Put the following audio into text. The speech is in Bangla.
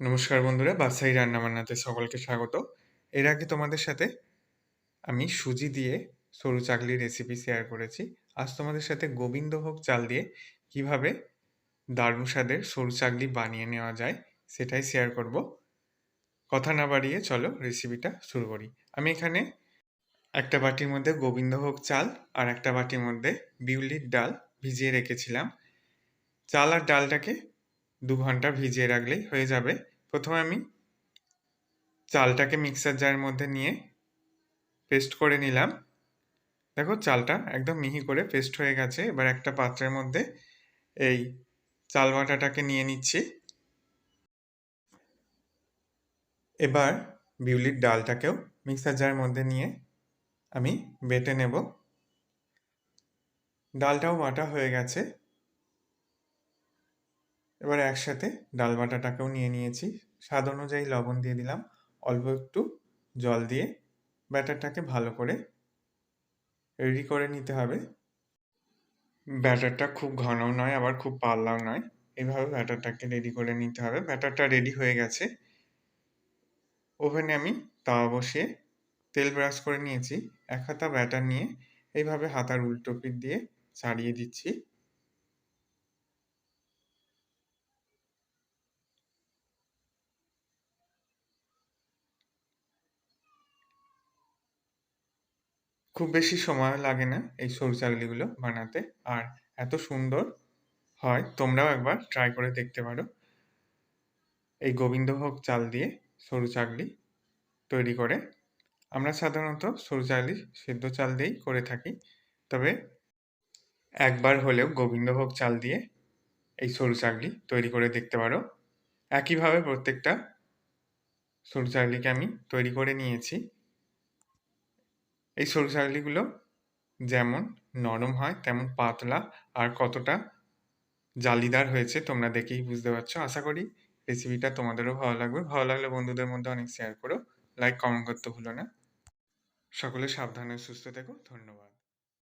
নমস্কার বন্ধুরা, বাদশাহী রান্নাবান্নাতে সকলকে স্বাগত। এর আগে তোমাদের সাথে আমি সুজি দিয়ে সরু চাকলির রেসিপি শেয়ার করেছি। আজ তোমাদের সাথে গোবিন্দভোগ চাল দিয়ে কীভাবে দারুণ স্বাদের সরু চাকলি বানিয়ে নেওয়া যায় সেটাই শেয়ার করব। কথা না বাড়িয়ে চলো রেসিপিটা শুরু করি। আমি এখানে একটা বাটির মধ্যে গোবিন্দভোগ চাল আর একটা বাটির মধ্যে বিউলির ডাল ভিজিয়ে রেখেছিলাম। চাল আর ডালটাকে দু ঘণ্টা ভিজিয়ে রাখলেই হয়ে যাবে। প্রথমে আমি চালটাকে মিক্সার জারের মধ্যে নিয়ে পেস্ট করে নিলাম। দেখো চালটা একদম মিহি করে পেস্ট হয়ে গেছে। এবার একটা পাত্রের মধ্যে এই চাল বাটাটাকে নিয়ে নিচ্ছি। এবার বিউলির ডালটাকেও মিক্সার জারের মধ্যে নিয়ে আমি বেটে নেব। ডালটাও বাটা হয়ে গেছে। এবার একসাথে ডাল বাটাটাকেও নিয়ে নিয়েছি। স্বাদ অনুযায়ী লবণ দিয়ে দিলাম। অল্প একটু জল দিয়ে ব্যাটারটাকে ভালো করে রেডি করে নিতে হবে। ব্যাটারটা খুব ঘনও নয়, আবার খুব পাতলাও নয়। এইভাবে ব্যাটারটাকে রেডি করে নিতে হবে। ব্যাটারটা রেডি হয়ে গেছে। ওভেনে আমি তাওয়া বসিয়ে তেল ব্রাশ করে নিয়েছি। এক হাতা ব্যাটার নিয়ে এইভাবে হাতার উল্টো পিঠ দিয়ে ছাড়িয়ে দিচ্ছি। খুব বেশি সময় লাগে না এই সরু চাকলিগুলো বানাতে। আর এত সুন্দর হয়, তোমরাও একবার ট্রাই করে দেখতে পারো। এই গোবিন্দভোগ চাল দিয়ে সরু চাকলি তৈরি করে। আমরা সাধারণত সরু চাকলি সেদ্ধ চাল দিয়েই করে থাকি। তবে একবার হলেও গোবিন্দভোগ চাল দিয়ে এই সরু চাকলি তৈরি করে দেখতে পারো। একইভাবে প্রত্যেকটা সরু চাকলিকে আমি তৈরি করে নিয়েছি। এই সরু চাকলিগুলো যেমন নরম হয়, তেমন পাতলা আর কতটা জালিদার হয়েছে তোমরা দেখেই বুঝতে পারছ। আশা করি রেসিপিটা তোমাদেরও ভালো লাগবে। ভালো লাগলে বন্ধুদের মধ্যে অনেক শেয়ার করো। লাইক কমেন্ট করতে ভুলো না। সকলে সাবধানে সুস্থ থেকো। ধন্যবাদ।